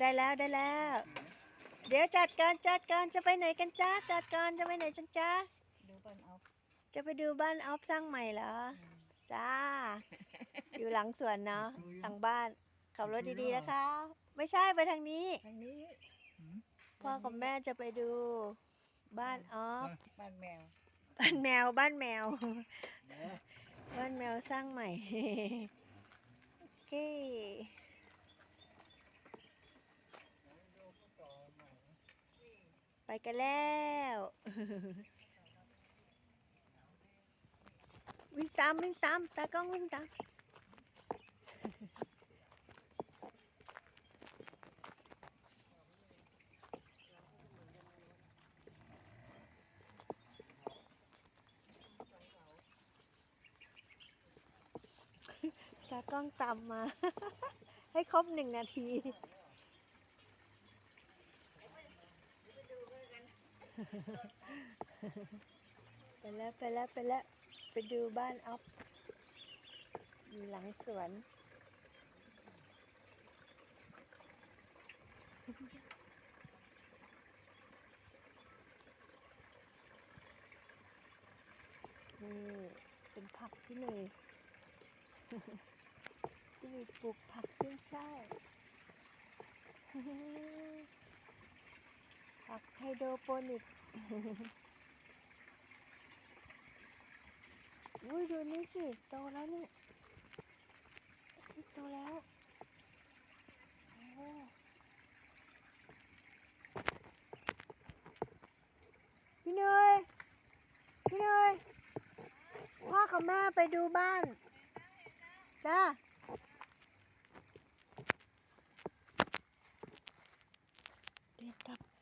ได้แล้วได้แล้ว เดี๋ยวจัดการจัดการจะไปไหนกันจ้าจัดการจะไปไหนจันจ้าดูบ้านเอาจะไปดูบ้านออฟสร้างใหม่เหรอจ้า อยู่หลังสวนเนาะหลังบ้านขับรถดีๆนะคะ ไม่ใช่ไปทางนี้ทางนี้พ่อกับแม่จะไปดูบ้านออฟบ้านแมว บ้านแมวบ้านแมว บ้านแมวสร้างใหม่โอเค ไปกันแล้ววิ่งตามวิ่งตามตากล้องวิ่งตามตากล้องตามมา ให้ครบหนึ่งนาที ไปแล้วไปแล้วไปแล้วไปดูบ้านออฟอยู่หลังสวนนี่เป็นผักที่หนุ่ยที่หนุ่ยปลูกผักขึ้นช่ ผักไฮโดรโปนิกอุ้ยดูนี่สิโตแล้วนี่โตแล้วโอ้พี่เนยพี่เนยพ่อกับแม่ไปดูบ้าน จ้าเรียนกลับ